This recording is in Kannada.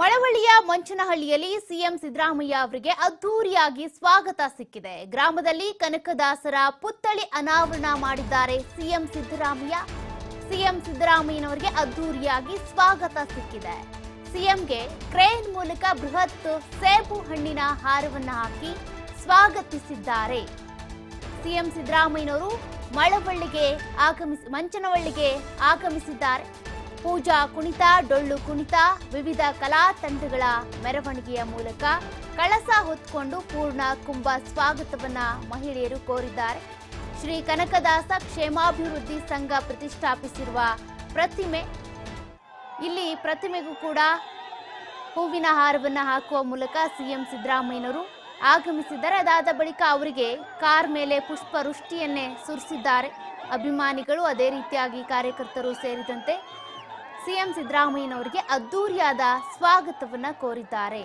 ಮಳವಳ್ಳಿಯ ಮಂಚನಹಳ್ಳಿಯಲ್ಲಿ ಸಿಎಂ ಸಿದ್ದರಾಮಯ್ಯ ಅವರಿಗೆ ಅದ್ದೂರಿಯಾಗಿ ಸ್ವಾಗತ ಸಿಕ್ಕಿದೆ. ಗ್ರಾಮದಲ್ಲಿ ಕನಕದಾಸರ ಪುತ್ಥಳಿ ಅನಾವರಣ ಮಾಡಿದ್ದಾರೆ ಸಿಎಂ ಸಿದ್ದರಾಮಯ್ಯ. ಸಿಎಂ ಸಿದ್ದರಾಮಯ್ಯನವರಿಗೆ ಅದ್ದೂರಿಯಾಗಿ ಸ್ವಾಗತ ಸಿಕ್ಕಿದೆ. ಸಿಎಂಗೆ ಕ್ರೇನ್ ಮೂಲಕ ಬೃಹತ್ ಸೇಬು ಹಣ್ಣಿನ ಹಾರವನ್ನು ಹಾಕಿ ಸ್ವಾಗತಿಸಿದ್ದಾರೆ. ಸಿಎಂ ಸಿದ್ದರಾಮಯ್ಯನವರು ಮಳವಳ್ಳಿಗೆ ಆಗಮಿಸಿ ಮಂಚನವಳ್ಳಿಗೆ ಆಗಮಿಸಿದ್ದಾರೆ. ಪೂಜಾ ಕುಣಿತ, ಡೊಳ್ಳು ಕುಣಿತ, ವಿವಿಧ ಕಲಾ ತಂಡಗಳ ಮೆರವಣಿಗೆಯ ಮೂಲಕ ಕಳಸ ಹೊತ್ಕೊಂಡು ಪೂರ್ಣ ಕುಂಭ ಸ್ವಾಗತವನ್ನ ಮಹಿಳೆಯರು ಕೋರಿದ್ದಾರೆ. ಶ್ರೀ ಕನಕದಾಸ ಕ್ಷೇಮಾಭಿವೃದ್ಧಿ ಸಂಘ ಪ್ರತಿಷ್ಠಾಪಿಸಿರುವ ಪ್ರತಿಮೆ. ಇಲ್ಲಿ ಪ್ರತಿಮೆಗೂ ಕೂಡ ಹೂವಿನ ಹಾರವನ್ನ ಹಾಕುವ ಮೂಲಕ ಸಿಎಂ ಸಿದ್ದರಾಮಯ್ಯನವರು ಆಗಮಿಸಿದ್ದಾರೆ. ಅದಾದ ಬಳಿಕ ಅವರಿಗೆ ಕಾರ್ ಮೇಲೆ ಪುಷ್ಪ ವೃಷ್ಟಿಯನ್ನೇ ಸುರಿಸಿದ್ದಾರೆ. ಅಭಿಮಾನಿಗಳು ಅದೇ ರೀತಿಯಾಗಿ ಕಾರ್ಯಕರ್ತರು ಸೇರಿದಂತೆ ಸಿಎಂ ಸಿದ್ದರಾಮಯ್ಯನವರಿಗೆ ಅದ್ದೂರಿಯಾದ ಸ್ವಾಗತವನ್ನು ಕೋರಿದ್ದಾರೆ.